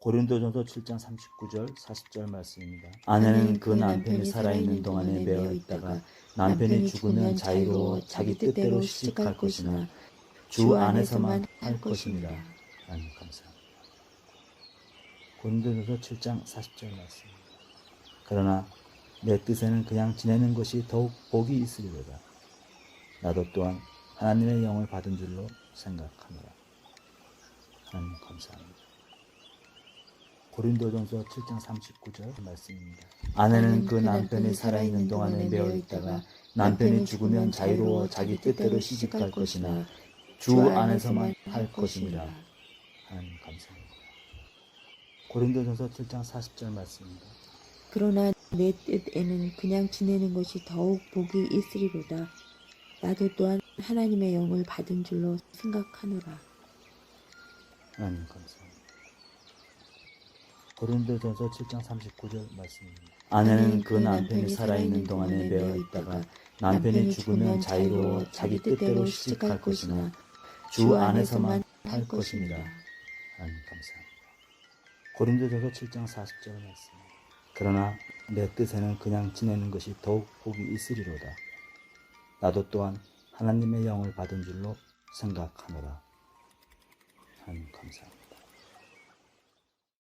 고린도전서 7장 39절 40절 말씀입니다. 아내는 그 남편이 살아있는 동안에 매어 있다가 남편이 죽으면 자유로워 자기 뜻대로 시집갈 것이나 주 안에서만 할 것입니다. 하나님 감사합니다. 고린도전서 7장 40절 말씀입니다. 그러나 내 뜻에는 그냥 지내는 것이 더욱 복이 있으리로다. 나도 또한 하나님의 영을 받은 줄로 생각하노라. 하나님 감사합니다. 고린도전서 7장 39절 말씀입니다. 아내는 그 남편이 살아있는 동안에 매어 있다가 남편이 죽으면 자유로워 자기 뜻대로 시집갈 것이나 주 안에서만 할 것입니다. 하나님 감사합니다. 고린도전서 7장 40절 말씀입니다. 그러나 내 뜻에는 그냥 지내는 것이 더욱 복이 있으리로다. 나도 또한 하나님의 영을 받은 줄로 생각하노라. 하나님 감사합니다. 고린도전서 7장 39절 말씀입니다. 아내는 그 남편이 살아있는 동안에 매어 있다가 남편이 죽으면 자유로워 자기 뜻대로 시집갈 것이나 주 안에서만 할 것입니다. 하나님 감사합니다. 고린도전서 7장 40절 말씀입니다. 그러나 내 뜻에는 그냥 지내는 것이 더욱 복이 있으리로다. 나도 또한 하나님의 영을 받은 줄로 생각하노라. 하나님 감사합니다.